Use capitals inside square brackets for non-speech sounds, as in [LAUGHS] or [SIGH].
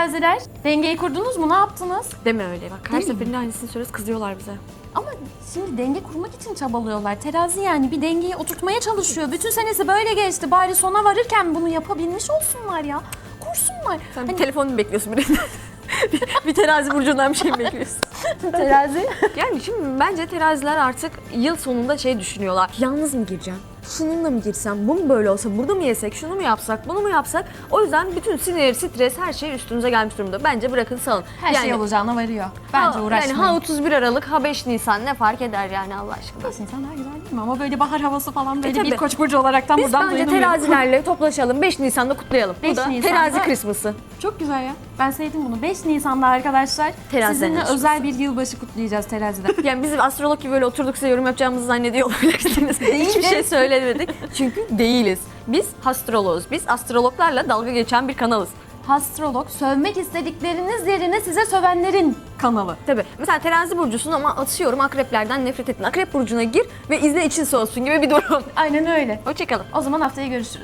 teraziler. Dengeyi kurdunuz mu? Ne yaptınız? Deme öyle bak. Her Değil mi? seferinde aynısını söylüyoruz kızıyorlar bize. Ama şimdi denge kurmak için çabalıyorlar. Terazi yani bir dengeyi oturtmaya çalışıyor. Bütün senesi böyle geçti. Bari sona varırken bunu yapabilmiş olsunlar ya. Kursunlar. Sen Hani bir telefon mu bekliyorsun birinden? [LAUGHS] bir, bir terazi burcundan bir şey mi bekliyorsun? [LAUGHS] terazi. Yani şimdi bence teraziler artık yıl sonunda şey düşünüyorlar. Yalnız mı gireceğim? Şununla mı girsem? Bu mu böyle olsa? Burada mı yesek? Şunu mu yapsak? Bunu mu yapsak? O yüzden bütün sinir, stres her şey üstünüze gelmiş durumda. Bence bırakın salın. Her şey olacağına varıyor. Bence ha, uğraşmayın. Yani ha 31 Aralık ha 5 Nisan ne fark eder yani Allah aşkına. Nisan daha güzel değil mi? Ama böyle bahar havası falan böyle tabii. bir koç burcu olaraktan Biz buradan bence terazilerle [LAUGHS] toplaşalım. 5 Nisan'da kutlayalım. 5 Bu da Nisan'da- terazi Christmas'ı. Çok güzel ya. Ben sevdim bunu. 5 Nisan'da arkadaşlar Terazilerin sizinle yarışması. özel bir yılbaşı kutlayacağız terazide. [LAUGHS] Yani biz astrolog gibi böyle oturduk size yorum yapacağımızı zannediyor olabilirsiniz. Hiçbir şey söylemedik. [LAUGHS] Çünkü değiliz. Biz astrologuz. Biz astrologlarla dalga geçen bir kanalız. Astrolog sövmek istedikleriniz yerine size sövenlerin kanalı. Tabii. Mesela terazi burcusun ama atıyorum akreplerden nefret ettin. Akrep burcuna gir ve izle için soğusun gibi bir durum. Aynen öyle. Hoşçakalın. O zaman haftaya görüşürüz.